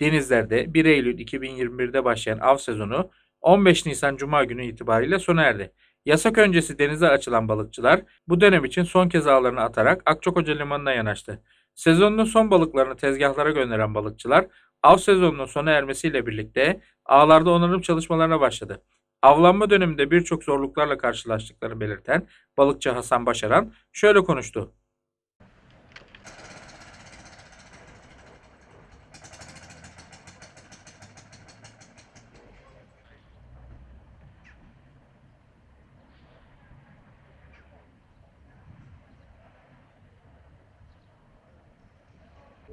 Denizlerde 1 Eylül 2021'de başlayan av sezonu 15 Nisan Cuma günü itibariyle sona erdi. Yasak öncesi denize açılan balıkçılar bu dönem için son kez ağlarını atarak Akçakoca Limanı'na yanaştı. Sezonun son balıklarını tezgahlara gönderen balıkçılar av sezonunun sona ermesiyle birlikte ağlarda onarım çalışmalarına başladı. Avlanma döneminde birçok zorluklarla karşılaştıklarını belirten balıkçı Hasan Başaran şöyle konuştu.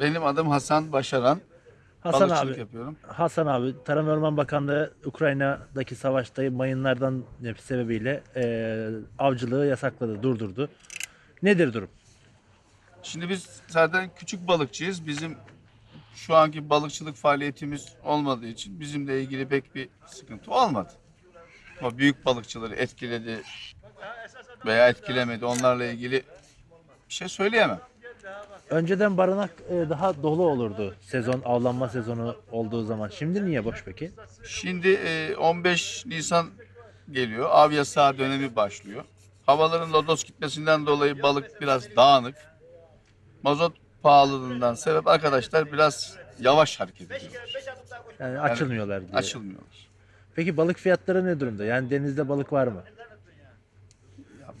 Benim adım Hasan Başaran. Hasan Balıkçılık abi, yapıyorum. Hasan abi, Tarım ve Orman Bakanlığı Ukrayna'daki savaşta mayınlardan sebebiyle e, avcılığı yasakladı, durdurdu. Nedir durum? Şimdi biz zaten küçük balıkçıyız. Bizim şu anki balıkçılık faaliyetimiz olmadığı için bizimle ilgili pek bir sıkıntı olmadı. Ama büyük balıkçıları etkiledi veya etkilemedi. Onlarla ilgili bir şey söyleyemem. Önceden barınak e, daha dolu olurdu sezon, avlanma sezonu olduğu zaman. Şimdi niye boş peki? Şimdi e, 15 Nisan geliyor. Av yasağı dönemi başlıyor. Havaların lodos gitmesinden dolayı balık biraz dağınık. Mazot pahalılığından sebep arkadaşlar biraz yavaş hareket ediyorlar. Yani açılmıyorlar diye. Açılmıyorlar. Peki balık fiyatları ne durumda? Yani denizde balık var mı?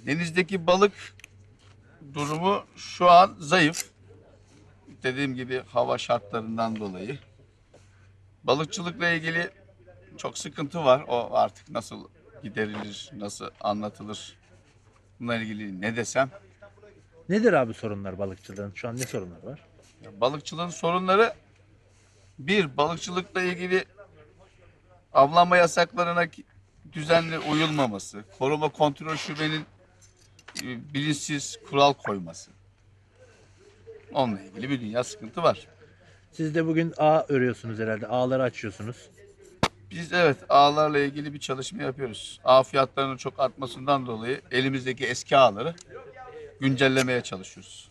Denizdeki balık durumu şu an zayıf. Dediğim gibi hava şartlarından dolayı. Balıkçılıkla ilgili çok sıkıntı var. O artık nasıl giderilir, nasıl anlatılır? Bununla ilgili ne desem. Nedir abi sorunlar balıkçılığın? Şu an ne sorunlar var? Ya Balıkçılığın sorunları bir balıkçılıkla ilgili avlanma yasaklarına düzenli uyulmaması, koruma kontrol şubenin bilinçsiz kural koyması. Onunla ilgili bir dünya sıkıntı var. Siz de bugün ağ örüyorsunuz herhalde. Ağları açıyorsunuz. Biz evet ağlarla ilgili bir çalışma yapıyoruz. Ağ fiyatlarının çok artmasından dolayı elimizdeki eski ağları güncellemeye çalışıyoruz.